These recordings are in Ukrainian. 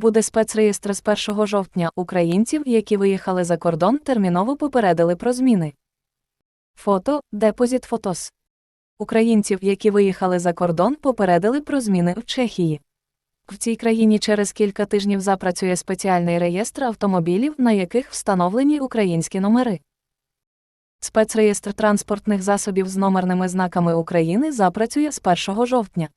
Буде спецреєстр з 1 жовтня. Українців, які виїхали за кордон, терміново попередили про зміни. Фото Депозит Фотос. Українців, які виїхали за кордон, попередили про зміни в Чехії. В цій країні через кілька тижнів запрацює спеціальний реєстр автомобілів, на яких встановлені українські номери. Спецреєстр транспортних засобів з номерними знаками України запрацює з 1 жовтня.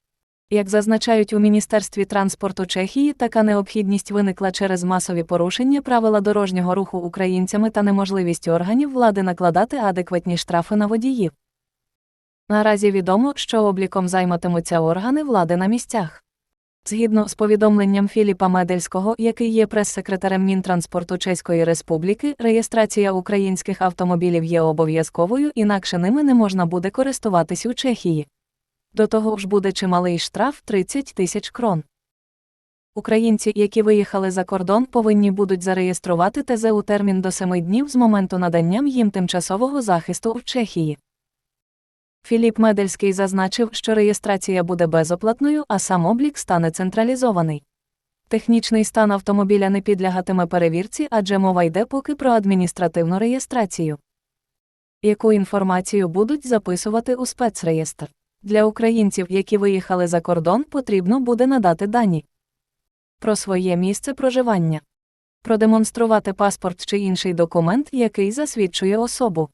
Як зазначають у Міністерстві транспорту Чехії, така необхідність виникла через масові порушення правила дорожнього руху українцями та неможливість органів влади накладати адекватні штрафи на водіїв. Наразі відомо, що обліком займатимуться органи влади на місцях. Згідно з повідомленням Філіпа Медельського, який є прес-секретарем Мінтранспорту Чеської Республіки, реєстрація українських автомобілів є обов'язковою, інакше ними не можна буде користуватись у Чехії. До того ж буде чималий штраф 30 тисяч крон. Українці, які виїхали за кордон, повинні будуть зареєструвати ТЗ у термін до 7 днів з моменту надання їм тимчасового захисту в Чехії. Філіп Медельський зазначив, що реєстрація буде безоплатною, а сам облік стане централізований. Технічний стан автомобіля не підлягатиме перевірці, адже мова йде поки про адміністративну реєстрацію. Яку інформацію будуть записувати у спецреєстр? Для українців, які виїхали за кордон, потрібно буде надати дані про своє місце проживання, продемонструвати паспорт чи інший документ, який засвідчує особу,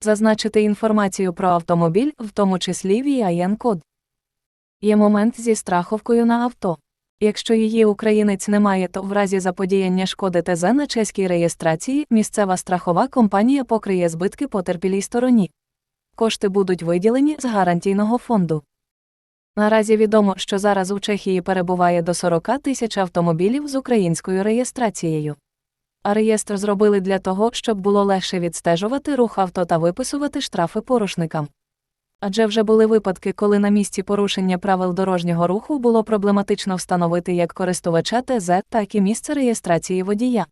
зазначити інформацію про автомобіль, в тому числі VIN-код. Є момент зі страховкою на авто. Якщо її українець не має, то в разі заподіяння шкоди ТЗ на чеській реєстрації місцева страхова компанія покриє збитки потерпілій стороні. Кошти будуть виділені з гарантійного фонду. Наразі відомо, що зараз у Чехії перебуває до 40 тисяч автомобілів з українською реєстрацією. А реєстр зробили для того, щоб було легше відстежувати рух авто та виписувати штрафи порушникам. Адже вже були випадки, коли на місці порушення правил дорожнього руху було проблематично встановити як користувача ТЗ, так і місце реєстрації водія.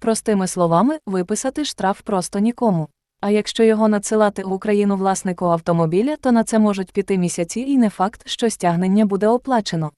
Простими словами, виписати штраф просто нікому. А якщо його надсилати в Україну власнику автомобіля, то на це можуть піти місяці і не факт, що стягнення буде оплачено.